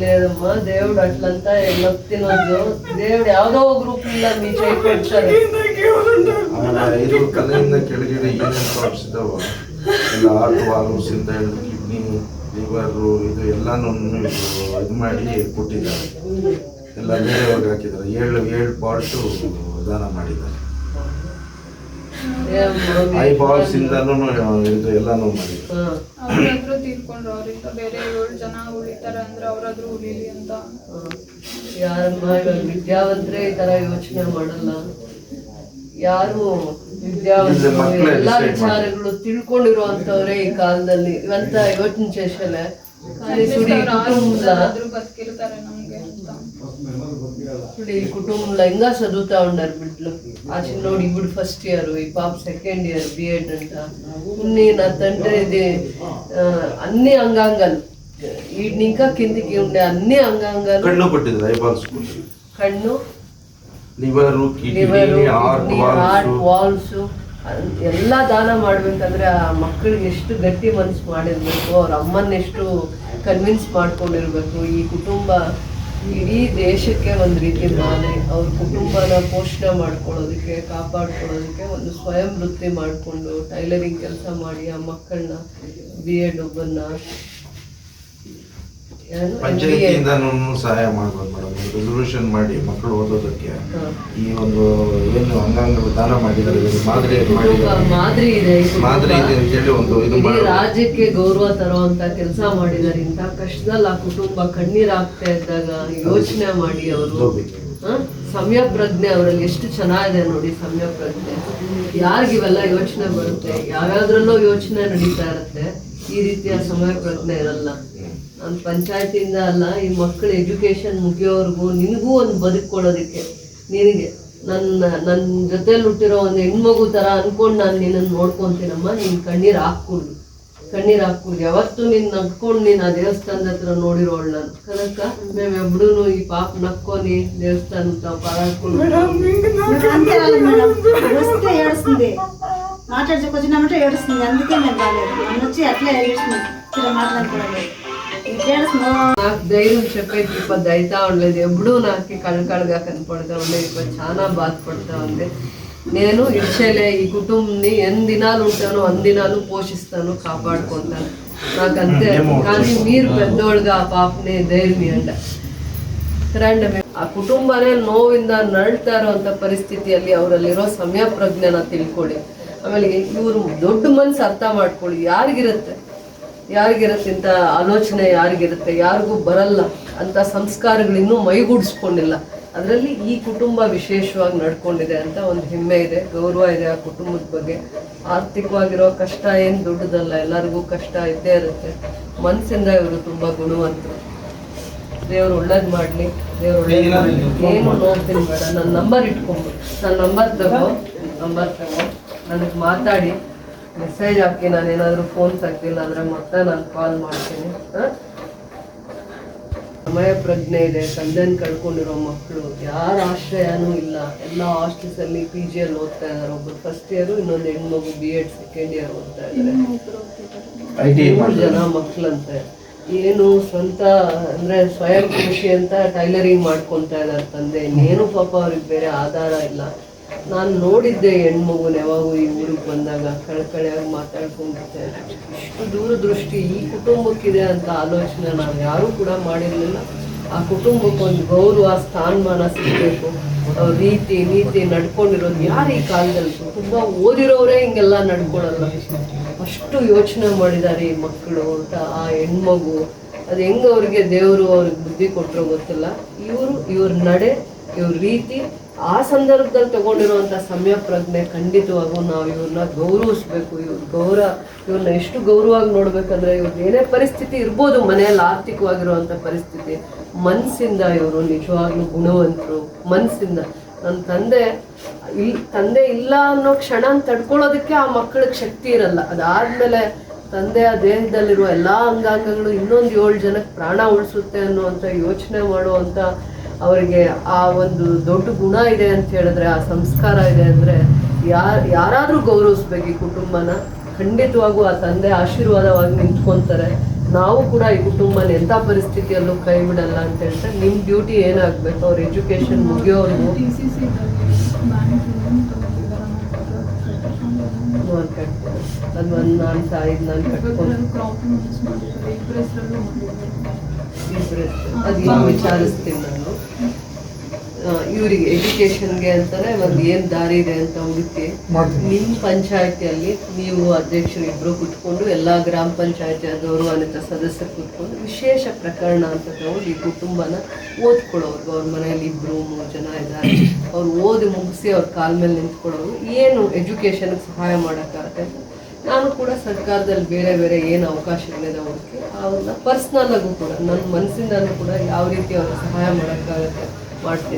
లేదమ్మా దేవుడు అట్లంతా ఎల్లొప్ తినొద్దు దేవుడు ಯಾವ್ದೋ ಗ್ರೂಪ್ ಇಲ್ಲ మీ చేయి ಕೊಡ್ತಾರೆ ಆಮೇಲೆ ಇದು ಕಲ್ಲಿಂದ ಕೆಳಗಡೆ ಏನೇನು ಪ್ರಾಬ್ಲಮ್ಸ್ ಇದಾವ ಎಲ್ಲ ಹಾರ್ಟ್ ವಾಲ್ವ್ಸ್ ಇಂದ ಹಿಡಿದು ಕಿಡ್ನಿ ಲಿವರು ಇದು ಎಲ್ಲಾನು ಇದು ಇದು ಮಾಡಿ ಕೊಟ್ಟಿದ್ದಾರೆ ಎಲ್ಲ ಬೇರೆಯವ್ರಿಗೆ ಹಾಕಿದ್ದಾರೆ ಏಳು ಏಳು ಪಾರ್ಟು ದಾನ ಮಾಡಿದ್ದಾರೆ ಐ ಬಾಲ್ಸ್ ಇಂದನೂ ಇದು ಎಲ್ಲಾನು ಮಾಡಿದ್ದಾರೆ ಹಾ ಅವ್ರಾದ್ರೂ ತೀರ್ಕೊಂಡ್ರು ಅವರಿಂದ ಬೇರೆ ಏಳು ಜನ ಉಳಿತಾರೆ ಅಂದ್ರೆ ಅವರಾದ್ರೂ ಉಳಿಲಿ ಅಂತ. ಯಾರಮ್ಮ ಇವಾಗ ವಿದ್ಯಾವಂತರೇ ಈ ತರ ಯೋಚನೆ ಮಾಡಲ್ಲ. ಯಾರು ವಿದ್ಯಾವಂತರು ಎಲ್ಲಾ ವಿಚಾರಗಳು ತಿಳ್ಕೊಂಡಿರುವಂತವ್ರೆ ಈ ಕಾಲದಲ್ಲಿ. ಇವಂತ ಯೋಚನೆ ಚೇಷಲೆ ఇప్పుడు ఈ కుటుంబంలో ఇంకా చదువుతా ఉన్నారు బిడ్డలు. ఆ చిన్నోడు ఇప్పుడు ఫస్ట్ ఇయర్ ఈ పాప సెకండ్ ఇయర్ బిఎడ్ అంట. ఉన్ని నా తండ్రి ఇది అన్ని అంగాంగాలు. వీటిని ఇంకా కిందికి ఉండే అన్ని అంగాంగాలు. కన్ను పట్టింది కన్ను. లివర్ హార్ట్ వాల్స్ ಎಲ್ಲ ದಾನ ಮಾಡ್ಬೇಕಂದ್ರೆ ಆ ಮಕ್ಕಳಿಗೆ ಎಷ್ಟು ಗಟ್ಟಿ ಮನ್ಸು ಮಾಡಿರ್ಬೇಕು, ಅವ್ರ ಅಮ್ಮನ್ನ ಎಷ್ಟು ಕನ್ವಿನ್ಸ್ ಮಾಡ್ಕೊಂಡಿರ್ಬೇಕು ಈ ಕುಟುಂಬ ಇಡೀ ದೇಶಕ್ಕೆ ಒಂದು ರೀತಿ ಮಾದರಿ ಅವ್ರ ಕುಟುಂಬನ ಪೋಷಣೆ ಮಾಡ್ಕೊಳ್ಳೋದಕ್ಕೆ, ಕಾಪಾಡ್ಕೊಳ್ಳೋದಕ್ಕೆ ಒಂದು ಸ್ವಯಂ ವೃತ್ತಿ ಮಾಡಿಕೊಂಡು ಟೈಲರಿಂಗ್ ಕೆಲಸ ಮಾಡಿ ಆ ಮಕ್ಕಳನ್ನ ಬಿ ಎಡ್ ಒಬ್ಬನ್ನ? ಪಂಚಾಯತಿಯಿಂದನೂ ಸಹಾಯ ಮಾಡ್ಬೋದು ಮೇಡಮ್ ರೆಸೊಲ್ಯೂಷನ್ ಮಾಡಿ ಮಕ್ಕಳು ಓದೋದಕ್ಕೆ ಈ ಒಂದು ಏನು ಅಂಗಾಂಗಗಳು ದಾನ ಮಾಡಿದ್ದಾರೆ ಇದೊಂದು ಮಾದರಿ ಮಾದರಿ ಇದೆ. ಮಾದರಿ ಇದೆ ಅಂತ ಹೇಳಿ ಒಂದು ಇದು ರಾಜ್ಯಕ್ಕೆ ಗೌರವ ತರುವಂತ ಕೆಲಸ ಮಾಡಿದ್ದಾರೆ. ಇಂಥ ಕಷ್ಟದಲ್ಲಿ ಆ ಕುಟುಂಬ ಕಣ್ಣೀರಾಗ್ತಾ ಇದ್ದಾಗ ಯೋಚನೆ ಮಾಡಿ ಅವರು. ಸಮಯ ಪ್ರಜ್ಞೆ ಅವರಲ್ಲಿ ಎಷ್ಟು ಚೆನ್ನಾಗಿದೆ ನೋಡಿ ಸಮಯ ಪ್ರಜ್ಞೆ ಯಾರಿಗಿವೆಲ್ಲ ಯೋಚನೆ ಬರುತ್ತೆ? ಯಾವ್ಯಾವ್ದ್ರಲ್ಲೋ ಯೋಚನೆ ನಡೀತಾ ಇರುತ್ತೆ. ಈ ರೀತಿಯ ಸಮಯ ಪ್ರಜ್ಞೆ ಇರಲ್ಲ. ನಾನು ಪಂಚಾಯತಿಯಿಂದ ಅಲ್ಲ ಈ ಮಕ್ಕಳ ಎಜುಕೇಶನ್ ಮುಗಿಯೋವರೆಗೂ ನಿನಗೂ ಒಂದು ಬದುಕೊಡೋದಕ್ಕೆ ನಿನಗೆ ನನ್ನ ನನ್ನ ಜೊತೆಲಿ ಹುಟ್ಟಿರೋ ಒಂದು ಹೆಣ್ಮಗು ಥರ ಅನ್ಕೊಂಡು ನಾನು ನಿನ್ನನ್ನು ನೋಡ್ಕೊಂತೀನಮ್ಮ ನೀನು ಕಣ್ಣೀರು ಹಾಕ್ಕೊಡು ಕಣ್ಣೀರು ಹಾಕ್ಕೊಡು ಯಾವತ್ತು ನೀನು ನಗ್ಕೊಂಡು ನೀನು ಆ ದೇವಸ್ಥಾನದ ಹತ್ರ ನೋಡಿರೋಳು ನಾನು ಕನಕ ಮೇಮೆಬ್ರು ಈ ಪಾಪ నక్కొని దేవస్థానంతో పారాడుకుని అంతే వాళ్ళు మేడం వస్తే ఏడుస్తుంది మాట్లాడికి వచ్చినామంటే ఏడుస్తుంది అందుకే మేము రాలేదు నన్ను వచ్చి అట్లే ఏడుస్తుంది ఇలా మాట్లాడుకోలేదు ఏడుస్తుంది నాకు ధైర్యం చెప్పేది ఇప్పుడు దైతా ఉండలేదు ఎప్పుడూ నాకు కళకళగా కనపడతా ఉండేది ఇప్పుడు చాలా బాధపడతా ఉంది నేను ఇచ్చేలే ఈ కుటుంబాన్ని ఎన్ని దినాలు ఉంటానో అన్ని దినాలు పోషిస్తాను కాపాడుకుంటాను నాకు అంతే కానీ మీరు పెద్దోళ్ళుగా ఆ పాపని ధైర్యం ఇవ్వండి ರಂಡ ಆ ಕುಟುಂಬನೇ ನೋವಿಂದ ನರಳ್ತಾ ಇರುವಂತ ಪರಿಸ್ಥಿತಿಯಲ್ಲಿ ಅವರಲ್ಲಿರೋ ಸಮಯ ಪ್ರಜ್ಞೆನ ತಿಳ್ಕೊಳ್ಳಿ ಆಮೇಲೆ ಇವರು ದೊಡ್ಡ ಮನ್ಸು ಅರ್ಥ ಮಾಡ್ಕೊಳ್ಳಿ ಯಾರಿಗಿರುತ್ತೆ ಯಾರಿಗಿರುತ್ತೆ ಇಂಥ ಆಲೋಚನೆ ಯಾರಿಗಿರುತ್ತೆ ಯಾರಿಗೂ ಬರಲ್ಲ ಅಂತ ಸಂಸ್ಕಾರಗಳಿನ್ನೂ ಮೈಗೂಡಿಸ್ಕೊಂಡಿಲ್ಲ. ಅದರಲ್ಲಿ ಈ ಕುಟುಂಬ ವಿಶೇಷವಾಗಿ ನಡ್ಕೊಂಡಿದೆ ಅಂತ ಒಂದು ಹೆಮ್ಮೆ ಇದೆ. ಗೌರವ ಇದೆ ಆ ಕುಟುಂಬದ ಬಗ್ಗೆ. ಆರ್ಥಿಕವಾಗಿರೋ ಕಷ್ಟ ಏನು ದೊಡ್ಡದಲ್ಲ ಎಲ್ಲರಿಗೂ ಕಷ್ಟ ಇದ್ದೇ ಇರುತ್ತೆ. ಮನಸ್ಸಿಂದ ಇವರು ತುಂಬ ಗುಣವಂತರು. ದೇವ್ರು ಒಳ್ಳೇದು ಮಾಡಲಿ ದೇವ್ರು ಒಳ್ಳೇದು ಮಾಡ್ಲಿ. ಏನು ನೋಡ್ತೀನಿ ಬೇಡ. ನನ್ನ ನಂಬರ್ ಇಟ್ಕೊಂಡು ನನ್ನ ನಂಬರ್ ತಗೋ ನಂಬರ್ ತಗೋ. ನನಗೆ ಮಾತಾಡಿ. ಮೆಸೇಜ್ ಹಾಕಿ ನಾನು ಏನಾದರೂ ಫೋನ್ ತೆಗ್ದಿಲ್ಲ ಅಂದ್ರೆ ಮತ್ತೆ ನಾನು ಕಾಲ್ ಮಾಡ್ತೀನಿ? ಸಮಯ ಪ್ರಜ್ಞೆ ಇದೆ ತಂದೆನ ಕಳ್ಕೊಂಡಿರೋ ಮಕ್ಕಳು ಯಾರ ಆಶ್ರಯನೂ ಇಲ್ಲ. ಎಲ್ಲ ಹಾಸ್ಟೆಲ್ಸಲ್ಲಿ ಪಿ ಜಿಯಲ್ಲಿ ಓದ್ತಾ ಇದ್ದಾರೆ ಒಬ್ರು ಫಸ್ಟ್ ಇಯರ್ ಇನ್ನೊಂದು ಹೆಣ್ಮಗು ಬಿ ಎಡ್ ಸೆಕೆಂಡ್ ಇಯರ್ ಓದ್ತಾ ಇದ್ದಾರೆ ಮೂರು ಜನ ಮಕ್ಕಳಂತೆ ಏನು ಸ್ವಂತ ಅಂದ್ರೆ ಸ್ವಯಂ ಕೃಷಿ ಅಂತ ಟೈಲರಿಂಗ್ ಮಾಡ್ಕೊತಾ ಇದ್ದಾರೆ ತಂದೆ. ಇನ್ನೇನು ಪಾಪ ಅವ್ರಿಗೆ ಬೇರೆ ಆಧಾರ ಇಲ್ಲ. ನಾನು ನೋಡಿದ್ದೆ ಹೆಣ್ಮಗುನ ಯಾವಾಗೂ ಈ ಊರಿಗೆ ಬಂದಾಗ, ಕಳಕಳಿಯಾಗಿ ಮಾತಾಡ್ಕೊಂಡಿದ್ದೆ ಇಷ್ಟು ದೂರದೃಷ್ಟಿ ಈ ಕುಟುಂಬಕ್ಕಿದೆ ಅಂತ ಆಲೋಚನೆ ನಾವು ಯಾರೂ ಕೂಡ ಮಾಡಿರಲಿಲ್ಲ. ಆ ಕುಟುಂಬಕ್ಕೆ ಒಂದು ಗೌರವ, ಸ್ಥಾನಮಾನ ಸಿಗಬೇಕು. ಅವ್ರ ರೀತಿ ನೀತಿ ನಡ್ಕೊಂಡಿರೋದು ಯಾರು ಈ ಕಾಲದಲ್ಲಿ? ತುಂಬಾ ಓದಿರೋರೇ ಹಿಂಗೆಲ್ಲ ನಡ್ಕೊಳಲ್ಲ. ಅಷ್ಟು ಯೋಚನೆ ಮಾಡಿದ್ದಾರೆ ಈ ಮಕ್ಕಳು ಅಂತ ಆ ಹೆಣ್ಮಗು. ಅದು ಹೆಂಗ್ ಅವ್ರಿಗೆ ದೇವರು ಅವ್ರಿಗೆ ಬುದ್ಧಿ ಕೊಟ್ಟರು ಗೊತ್ತಿಲ್ಲ. ಇವರು ಇವ್ರ ನಡೆ, ಇವ್ರ ರೀತಿ ಆ ಸಂದರ್ಭದಲ್ಲಿ ತಗೊಂಡಿರುವಂಥ ಸಮಯ ಪ್ರಜ್ಞೆ ಖಂಡಿತವಾಗೂ ನಾವು ಇವ್ರನ್ನ ಗೌರವಿಸ್ಬೇಕು. ಇವ್ರ ಗೌರವ ಇವ್ರನ್ನ ಎಷ್ಟು ಗೌರವವಾಗಿ ನೋಡ್ಬೇಕಂದ್ರೆ ಇವ್ರದ್ದು ಏನೇ ಪರಿಸ್ಥಿತಿ ಇರ್ಬೋದು ಮನೆಯಲ್ಲಿ ಆರ್ಥಿಕವಾಗಿರುವಂಥ ಪರಿಸ್ಥಿತಿ ಮನಸ್ಸಿಂದ ಇವರು ನಿಜವಾಗ್ಲೂ ಗುಣವಂತರು, ಮನ್ಸಿಂದ. ನನ್ನ ತಂದೆ ಇಲ್, ತಂದೆ ಇಲ್ಲ ಅನ್ನೋ ಕ್ಷಣ ತಡ್ಕೊಳ್ಳೋದಕ್ಕೆ ಆ ಮಕ್ಕಳಿಗೆ ಶಕ್ತಿ ಇರಲ್ಲ. ಅದಾದ್ಮೇಲೆ ತಂದೆಯ ದೇಹದಲ್ಲಿರುವ ಎಲ್ಲಾ ಅಂಗಾಂಗಗಳು ಇನ್ನೊಂದು ಏಳು ಜನಕ್ಕೆ ಪ್ರಾಣ ಉಳಿಸುತ್ತೆ ಅನ್ನುವಂಥ ಯೋಚನೆ ಮಾಡುವಂಥ ಅವರಿಗೆ ಆ ಒಂದು ದೊಡ್ಡ ಗುಣ ಇದೆ ಅಂತ ಹೇಳಿದ್ರೆ ಆ ಸಂಸ್ಕಾರ ಇದೆ ಅಂದ್ರೆ ಯಾರು ಯಾರಾದ್ರೂ ಗೌರವಿಸ್ಬೇಕು ಈ ಕುಟುಂಬನ. ಖಂಡಿತವಾಗೂ ಆ ತಂದೆ ಆಶೀರ್ವಾದವಾಗಿ ನಿಂತ್ಕೊತಾರೆ. ನಾವು ಕೂಡ ಈ ಕುಟುಂಬನ ಎಂಥ ಪರಿಸ್ಥಿತಿಯಲ್ಲೂ ಕೈ ಬಿಡಲ್ಲ ಅಂತ ಹೇಳಿದ್ರೆ ನಿಮ್ಮ ಡ್ಯೂಟಿ ಏನಾಗಬೇಕು? ಅವ್ರ ಎಜುಕೇಷನ್ ಮುಗಿಯೋರು ಅದು ಒಂದು ನಾನು ನಾನು ಕಟ್ಕೊಂಡು ಅದು ಏನು ವಿಚಾರಿಸ್ತೀನಿ ನಾನು. ಇವರಿಗೆ ಎಜುಕೇಶನ್ಗೆ ಅಂತಾನೆ ಒಂದು ಏನು ದಾರಿ ಇದೆ ಅಂತ ಹುಡುಕಿ ನಿಮ್ಮ ಪಂಚಾಯತಿಯಲ್ಲಿ ನೀವು ಅಧ್ಯಕ್ಷರು ಇಬ್ಬರು ಕುತ್ಕೊಂಡು ಎಲ್ಲ ಗ್ರಾಮ ಪಂಚಾಯತಿ ಅನಿತ ಸದಸ್ಯರು ಕುತ್ಕೊಂಡು ವಿಶೇಷ ಪ್ರಕರಣ ಅಂತ ತಗೊಂಡು ಈ ಕುಟುಂಬನ ಓದ್ಕೊಳ್ಳೋರು. ಅವ್ರ ಮನೆಯಲ್ಲಿ ಇಬ್ಬರು ಮೂರು ಜನ ಇದ್ದಾರೆ. ಅವ್ರು ಓದಿ ಮುಗಿಸಿ ಅವ್ರ ಕಾಲ ಮೇಲೆ ನಿಂತ್ಕೊಳ್ಳೋರು. ಏನು ಎಜುಕೇಷನ್ಗೆ ಸಹಾಯ ಮಾಡೋಕ್ಕಾಗತ್ತೆ ನಾನು ಕೂಡ ಸರ್ಕಾರದಲ್ಲಿ ಬೇರೆ ಬೇರೆ ಏನು ಅವಕಾಶಗಳಿದೆ ಅವ್ರಿಗೆ ಅವ್ರನ್ನ ಪರ್ಸ್ನಲ್ ಆಗೂ ಕೂಡ ನನ್ನ ಮನಸ್ಸಿಂದನೂ ಕೂಡ ಯಾವ ರೀತಿ ಅವ್ರಿಗೆ ಸಹಾಯ ಮಾಡೋಕ್ಕಾಗತ್ತೆ ಮಾಡ್ತೀನಿ.